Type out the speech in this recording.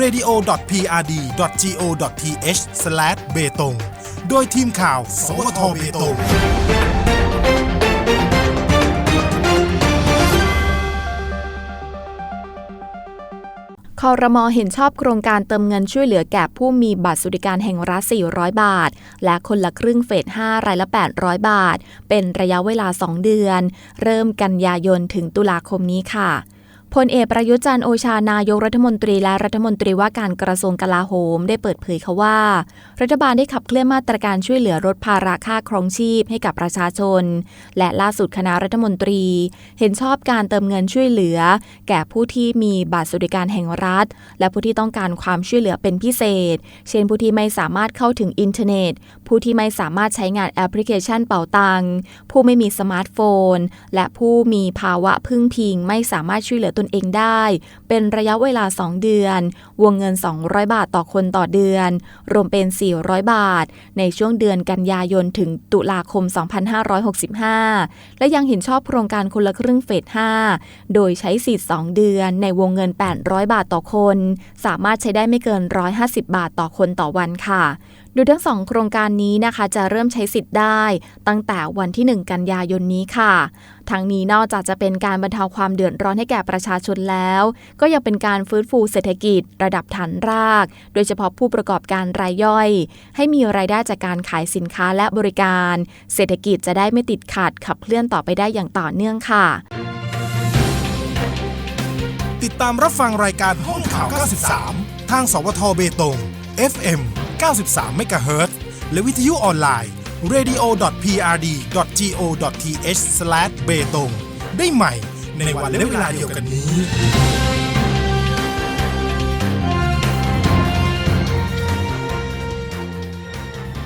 radio.prd.go.th/ เบตงโดยทีมข่าว สวทเบตงคอรมอเห็นชอบโครงการเติมเงินช่วยเหลือแก่ผู้มีบัตรสวัสดิการแห่งรัฐ 400 บาท และคนละครึ่งเฟส 5 รายละ 800 บาท เป็นระยะเวลา 2 เดือน เริ่มกันยายนถึงตุลาคมนี้ค่ะ พลเอกประยุจันโอชานายกรัฐมนตรีและรัฐมนตรีว่าการกระทรวงกลาโหม ได้เปิดเผยค่ะว่า รัฐบาลได้ขับเคลื่อนมาตรการช่วยเหลือลดภาระค่าครองชีพให้กับประชาชน และล่าสุดคณะรัฐมนตรี เห็นชอบการเติมเงินช่วยเหลือ แก่ผู้ที่มีบัตรสวัสดิการแห่งรัฐ และผู้ที่ต้องการความช่วยเหลือเป็นพิเศษ เช่นผู้ที่ไม่สามารถเข้าถึงอินเทอร์เน็ต ผู้ที่ไม่สามารถใช้งานแอปพลิเคชันเป๋าตังผู้ไม่มีสมาร์ทโฟน และผู้มีภาวะพึ่งพิง ไม่สามารถช่วยเหลือตนเองได้ เป็นระยะเวลา 2 เดือน วงเงิน 200 บาทต่อคนต่อเดือน รวมเป็น 400 บาท ในช่วงเดือนกันยายนถึงตุลาคม 2565 และยังเห็นชอบโครงการคนละครึ่งเฟส 5 โดยใช้สิทธิ์ 2 เดือน ในวงเงิน 800 บาทต่อคน สามารถใช้ได้ไม่เกิน 150 บาทต่อคนต่อวันค่ะ โดยทั้งสองโครงการนี้นะคะจะเริ่มใช้สิทธิ์ได้ ตั้งแต่วันที่ 1 กันยายนนี้ค่ะ ทั้งนี้นอกจากจะเป็นการบรรเทาความเดือดร้อนให้แก่ประชาชนแล้ว ก็ยังเป็นการฟื้นฟูเศรษฐกิจ ระดับฐานราก โดยเฉพาะผู้ประกอบการรายย่อย ให้มีรายได้จากการขายสินค้าและบริการ เศรษฐกิจจะได้ไม่ติดขัดขับเคลื่อนต่อไปได้อย่างต่อเนื่องค่ะ ติดตามรับฟังรายการห้องข่าว 93 ทางสวทเบตง FM 93 MHz และวิทยุออนไลน์ radio.prd.go.th/ เบตงได้ใหม่ในวันและเวลาเดียวกันนี้